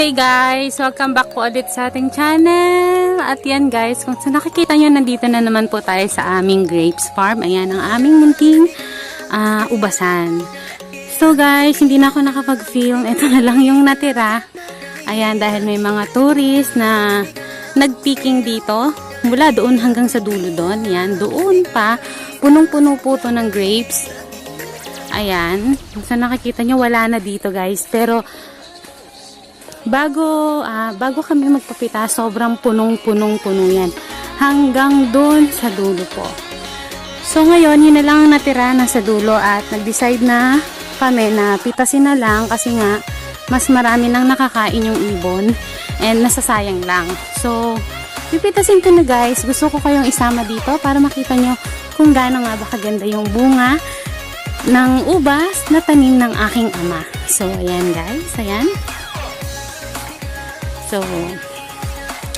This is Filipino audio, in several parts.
Hey guys! Welcome back po ulit sa ating channel. At yan guys, kung sa nakikita nyo, nandito na naman po tayo sa aming grapes farm. Ayan, ang aming munting ah, ubasan. So guys, hindi na ako nakapag-film. Ito na lang yung natira. Ayan, dahil may mga tourist na nagpicking dito. Mula doon hanggang sa dulo doon. Yan, doon pa. Punong-puno po to ng grapes. Ayan. Kung sa nakikita nyo, wala na dito guys. Pero, bago, ah, bago kami magpapita, sobrang punong-punong-puno yan. Hanggang doon sa dulo po. So, ngayon, yun na lang ang natira na sa dulo at nag-decide na kami na pitasin na lang kasi nga, mas marami nang nakakain yung ibon and nasasayang lang. So, pipitasin ko na guys. Gusto ko kayong isama dito para makita nyo kung gaano nga ba kaganda yung bunga ng ubas na tanim ng aking ama. So, ayan guys. Ayan. So,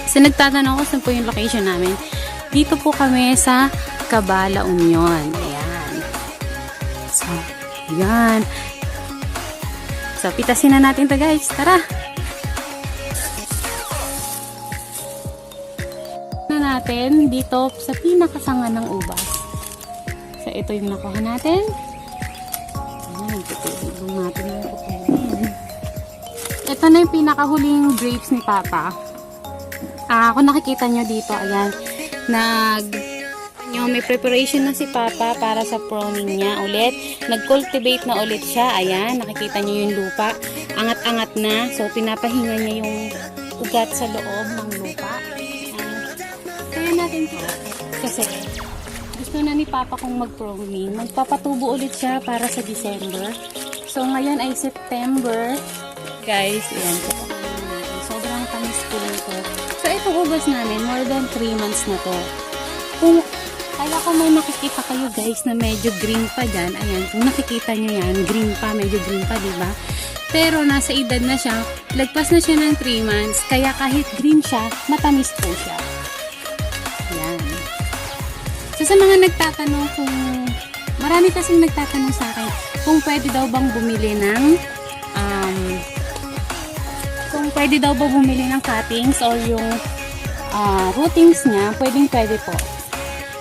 sa ko saan po yung location namin, dito po kami sa Cabala Union. Ayan. So, ayan. So, pitasin na natin to guys. Tara! na natin dito sa pinakasanga ng ubas. So, ito yung nakuha natin. Ito na yung pinakahuling grapes ni Papa. Ah, kung nakikita nyo dito, ayan, nag nyo, may preparation na si Papa para sa pruning niya ulit. Nag-cultivate na ulit siya. Ayan, nakikita nyo yung lupa. Angat-angat na. So, pinapahinga niya yung ugat sa loob ng lupa. Ayan. Kaya natin to. Kasi, gusto na ni Papa kong mag-pruning. Magpapatubo ulit siya para sa December. So, ngayon ay September. Guys, ayan. Papakainin natin. Sobrang tamis po nito. So, itong ubas namin, more than 3 months na to. Kung kaya ko may makikita kayo guys na medyo green pa dyan. Ayan, kung nakikita nyo yan, green pa, medyo green pa, di ba? Pero nasa edad na siya, lagpas na siya ng 3 months, kaya kahit green siya, matamis po siya. Ayan. So sa mga nagtatanong kung, marami kasing nagtatanong sa akin, kung pwede daw bang bumili ng, um, pwede daw ba bumili ng cuttings or yung ah, rootings niya, pwedeng pwede po.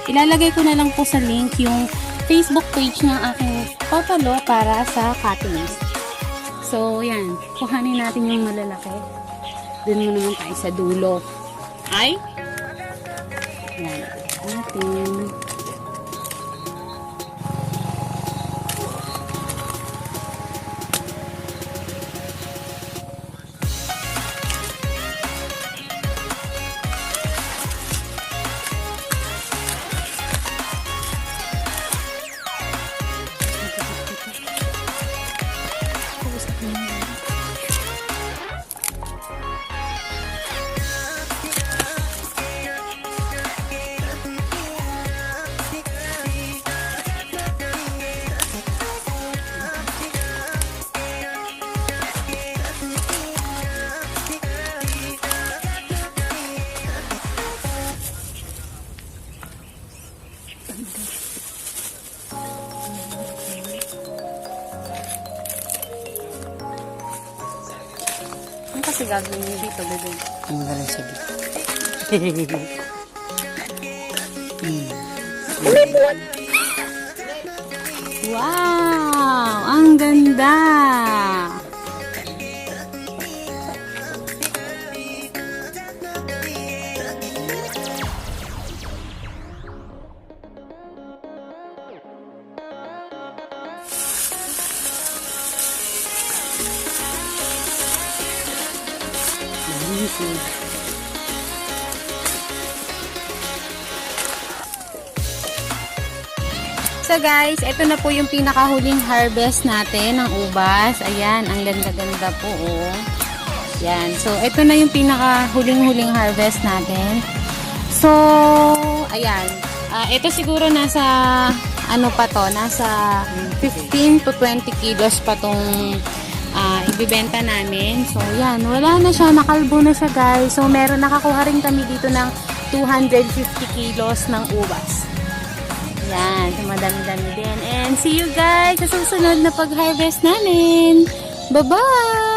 Ilalagay ko na lang po sa link yung Facebook page ng aking papalo para sa cuttings. So, yan. Kuhanin natin yung malalaki. Doon mo naman tayo sa dulo. Ay? Yan. Natin. Ano kasi gagawin niyo dito, bebe? Ang galing sige. Wow! Ang ganda! So guys, ito na po yung pinakahuling harvest natin ng ubas. Ayan, ang ganda-ganda po oh. Yan. So, ito na yung pinakahuling-huling harvest natin. So, ayan. Ah, ito siguro nasa ano pa to, nasa 15 to 20 kilos pa tong ibibenta namin. So, yan. Wala na siya. Nakalbo na siya, guys. So, meron nakakuha rin kami dito ng 250 kilos ng ubas. Yan, so madami-dami din. And see you guys sa susunod na pag-harvest namin. Bye-bye!